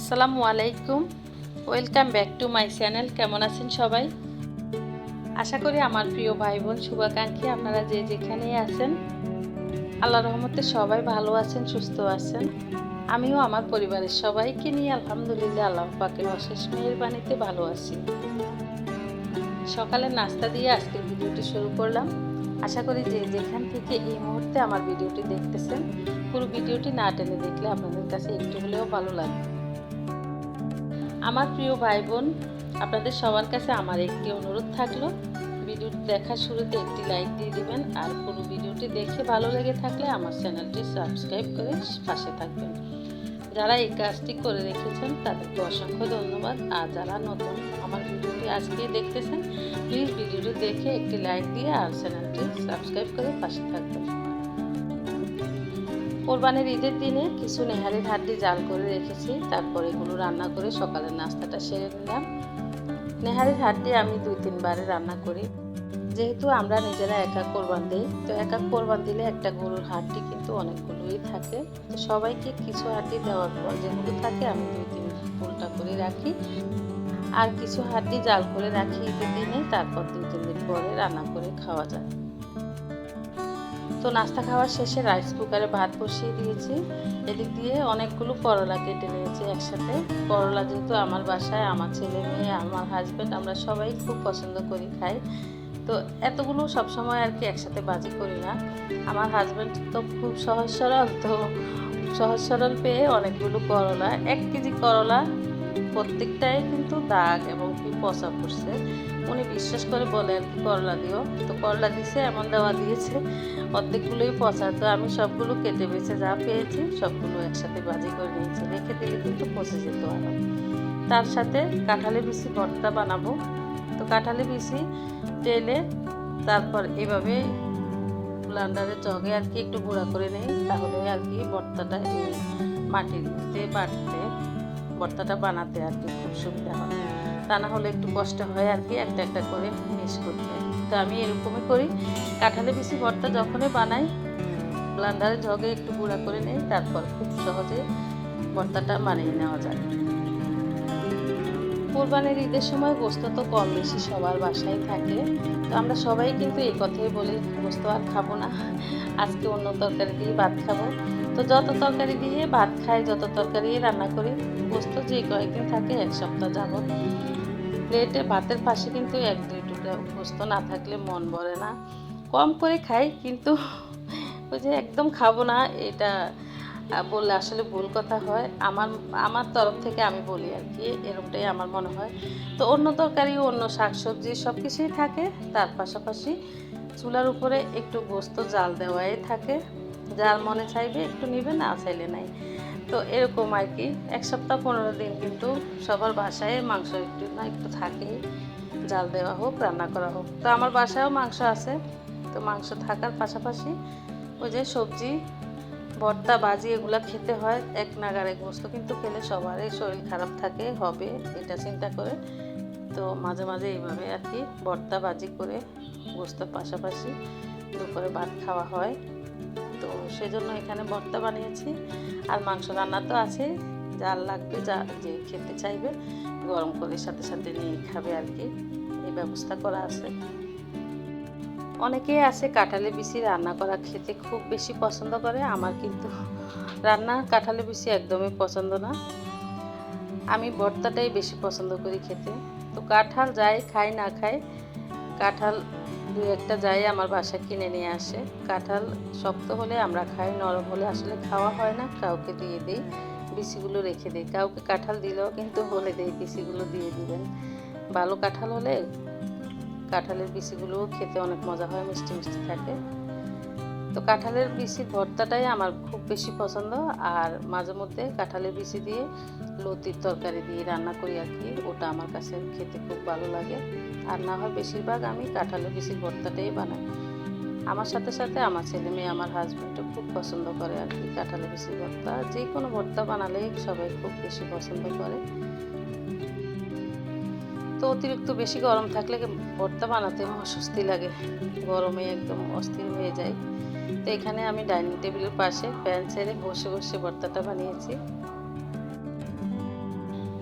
আসসালামু আলাইকুম। Welcome back to my channel কেমন আছেন সবাই? আশা করি আমার প্রিয় ভাই বোন শুভাকাঙ্ক্ষী আপনারা যে যেখানেই আছেন আল্লাহ রহমতে সবাই ভালো আছেন, সুস্থ আছেন। আমিও আমার পরিবারের সবাইকে নিয়ে আলহামদুলিল্লাহ আল্লাহ পাকের অশেষ মেহেরবানিতে ভালো আছি। সকালে নাস্তা দিয়ে আজকের ভিডিওটি শুরু করলাম। আশা করি যে যেখান থেকে এই মুহূর্তে আমার ভিডিওটি দেখতেছেন, পুরো ভিডিওটি না টেনে দেখলে আপনাদের কাছে একটু হলেও ভালো লাগবে। আমার প্রিয় ভাই বোন আপনাদের সবার কাছে আমার একটি অনুরোধ থাকল, ভিডিওটি দেখার শুরুতে একটি লাইক দিয়ে দিবেন আর পুরো ভিডিওটি দেখে ভালো লেগে থাকলে আমার চ্যানেলটি সাবস্ক্রাইব করে পাশে থাকবেন। যারা এই কাজটি করে রেখেছেন, তাদেরকে অসংখ্য ধন্যবাদ। আর যারা নতুন আমার ভিডিওটি আজকে দেখতেছেন প্লিজ ভিডিওটি দেখে একটি লাইক দিয়ে আর চ্যানেলটি সাবস্ক্রাইব করে পাশে থাকবেন। কোরবানির ঈদের দিনে কিছু নেহারির হাড্ডি জাল করে রেখেছি, তারপর এগুলো রান্না করে সকালের নাস্তাটা সেরে নিলাম। নেহারির হাড্ডি আমি দুই, তিনবারে রান্না করি। যেহেতু আমরা নিজেরা একা কোরবান দিই, তো একা কোরবান দিলে একটা গরুর হাড্ডি কিন্তু অনেকগুলোই থাকে। তো সবাইকে কিছু হাড্ডি দেওয়ার পর যেগুলো থাকে আমি দুই, তিন উল্টা করে রাখি। আর কিছু হাড্ডি জাল করে রাখি ঈদের দিনে, তারপর দুই, তিন দিন পরে রান্না করে খাওয়া যায়। তো নাস্তা খাওয়ার শেষে রাইস কুকারে ভাত বসিয়ে দিয়েছি। এদিক দিয়ে অনেকগুলো করলা কেটে নিয়েছি একসাথে। করলা যেহেতু আমার বাসায়, আমার ছেলে মেয়ে, আমার হাজব্যান্ড আমরা সবাই খুব পছন্দ করি খাই। তো এতগুলো সবসময় আর কি একসাথে বাজি করি না। আমার হাজব্যান্ড তো খুব সহজ সরল, তো সহজ সরল পেয়ে অনেকগুলো করলা, এক কেজি করলা প্রত্যেকটাই কিন্তু দাগ এবং কি পচা পড়ছে। উনি বিশ্বাস করে বলে আর কি করলা দিও। তো করলা দিছে, এমন দেওয়া দিয়েছে, অর্ধেকগুলোই পচা। তো আমি সবগুলো কেটে বেছে যা পেয়েছি, সবগুলো একসাথে বাজি করে নিয়েছি। রেখে দিলে কিন্তু পচে যেত আরও তার সাথে কাঁঠালি বিচি ভর্তা বানাবো। তো কাঁঠালি বিচি টেলে তারপর এভাবে ব্লান্ডারের জগে আর কি একটু গুঁড়া করে নেই, তাহলে আর কি ভর্তাটা মাটিতে বাটতে ভর্তাটা বানাতে আর কি খুব সুবিধা হয়। তা না হলে একটু কষ্ট হয় আর কি, একটা একটা করে মিক্স করতে তো আমি এরকমই করি। কাঁঠালে বেশি ভর্তা যখনই বানাই ব্লান্ডারে জগে একটু গুঁড়া করে নেই, তারপর খুব সহজে ভর্তাটা মানিয়ে নেওয়া যায়। কোরবানির ঈদের সময় গোস্ত তো কম বেশি সবার বাসায় থাকে। তো আমরা সবাই কিন্তু এই কথাই বলি, গোস্ত আর খাব না। আজকে অন্য তরকারি দিয়ে ভাত খাব। তো যত তরকারি দিয়ে ভাত খাই, যত তরকারি রান্না করি, গোস্ত যে কয়েকদিন থাকে, এক সপ্তাহ যাবত প্লেটে ভাতের পাশে কিন্তু এক, দুই টুকরা গোস্ত না থাকলে মন ভরে না। কম করে খাই, কিন্তু ওই যে একদম খাব না, এটা বললে আসলে ভুল কথা হয়। আমার আমার তরফ থেকে আমি বলি আর কি, এরকমটাই আমার মনে হয়। তো অন্য তরকারি, অন্য শাকসবজি সব কিছুই থাকে। তার পাশাপাশি চুলার উপরে একটু গোস্ত, জাল দেওয়াই থাকে। যার মনে চাইবে একটু নিবে, না চাইলে নাই। তো এরকম আর কি, এক সপ্তাহ, পনেরো দিন কিন্তু সবার বাসায় মাংস একটু না, একটু থাকে। জাল দেওয়া হোক, রান্না করা হোক। তো আমার বাসায়ও মাংস আছে। তো মাংস থাকার পাশাপাশি ওই যে সবজি ভর্তা, বাজি এগুলো খেতে হয় এক নাগারে গোস্ত, কিন্তু খেলে সবারই শরীর খারাপ থাকে, হবে এটা চিন্তা করে। তো মাঝে মাঝে এইভাবে আর কি ভর্তা, বাজি করে গোস্তর পাশাপাশি দুপুরে ভাত খাওয়া হয়। তো সেজন্য এখানে ভর্তা বানিয়েছি। আর মাংস রান্না তো আছে যার লাগবে যা যে খেতে চাইবে গরম করে সাথে সাথে নিয়ে খাবে আর কি। এই ব্যবস্থা করা আছে। অনেকেই আছে কাঁঠালি বিচি রান্না করা খেতে খুব বেশি পছন্দ করে, আমার কিন্তু রান্না কাঁঠালি বিচি একদমই পছন্দ না। আমি ভর্তাটাই বেশি পছন্দ করি খেতে। তো কাঁঠাল যাই খাই না খাই, কাঁঠাল দু একটা যাই আমার বাসায় কিনে নিয়ে আসে। কাঁঠাল শক্ত হলে আমরা খাই, নরম হলে আসলে খাওয়া হয় না, কাউকে দিয়ে দিই, বিচিগুলো রেখে দিই। কাউকে কাঁঠাল দিলেও কিন্তু বলে দেই বিচিগুলো দিয়ে দিবেন। ভালো কাঁঠাল হলে কাঁঠালের বিচিগুলোও খেতে অনেক মজা হয়, মিষ্টি মিষ্টি থাকে। তো কাঁঠালের বিচি ভর্তাটাই আমার খুব বেশি পছন্দ, আর মাঝে মধ্যে কাঁঠালের বিচি দিয়ে লতির তরকারি দিয়ে রান্না করি আর কি, ওটা আমার কাছে খেতে খুব ভালো লাগে। আর না হয় বেশিরভাগ আমি কাঁঠালের বিচির ভর্তাটাই বানাই। আমার সাথে সাথে আমার ছেলে মেয়ে, আমার হাজব্যান্ডও খুব পছন্দ করে আর কি কাঁঠালের বিচির ভর্তা। যে কোনো ভর্তা বানালেই সবাই খুব বেশি পছন্দ করে। তো অতিরিক্ত বেশি গরম থাকলে ভর্তা বানাতে অস্বস্তি লাগে? গরমে একদম অস্থির হয়ে যায়। তো এখানে আমি ডাইনিং টেবিলের পাশে প্যান ছেড়ে বসে বসে ভর্তাটা বানিয়েছি।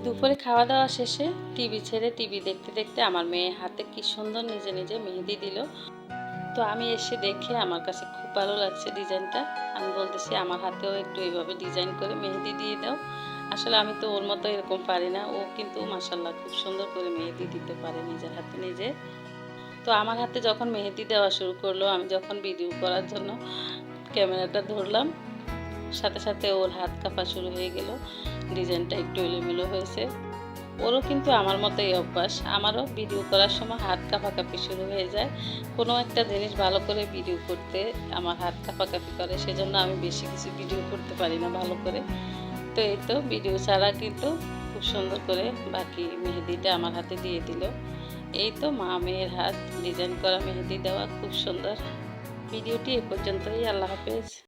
দুপুরে খাওয়া দাওয়া শেষে টিভি ছেড়ে টিভি দেখতে দেখতে আমার মেয়ে হাতে কি সুন্দর নিজে নিজে মেহেদি দিল। তো আমি এসে দেখে আমার কাছে খুব ভালো লাগছে ডিজাইনটা। আমি বলতেছি, আমার হাতেও একটু এইভাবে ডিজাইন করে মেহেদি দিয়ে দাও। আসলে আমি তো ওর মতো এরকম পারি না। ও কিন্তু মাসাল্লাহ খুব সুন্দর করে মেহেদি দিতে পারে নিজের হাতে নিজে। তো আমার হাতে যখন মেহেদি দেওয়া শুরু করল, আমি যখন ভিডিও করার জন্য ক্যামেরাটা ধরলাম, সাথে সাথে ওর হাত কাঁপা শুরু হয়ে গেল, ডিজাইনটা একটু এলোমেলো হয়েছে। ওরও কিন্তু আমার মতো এই অভ্যাস। আমারও ভিডিও করার সময় হাত কাঁপাকাঁপি শুরু হয়ে যায়। কোনো একটা জিনিস ভালো করে ভিডিও করতে আমার হাত কাঁপাকাঁপি করে, সেজন্য আমি বেশি কিছু ভিডিও করতে পারি না ভালো করে। তো এই তো বিডিও ছাড়া কিন্তু খুব সুন্দর করে বাকি মেহেদিটা আমার হাতে দিয়ে দিল। এই তো মা মেয়ের হাত ডিজাইন করা মেহেদি দেওয়া খুব সুন্দর। ভিডিওটি এ পর্যন্তই, আল্লাহ হাফেজ।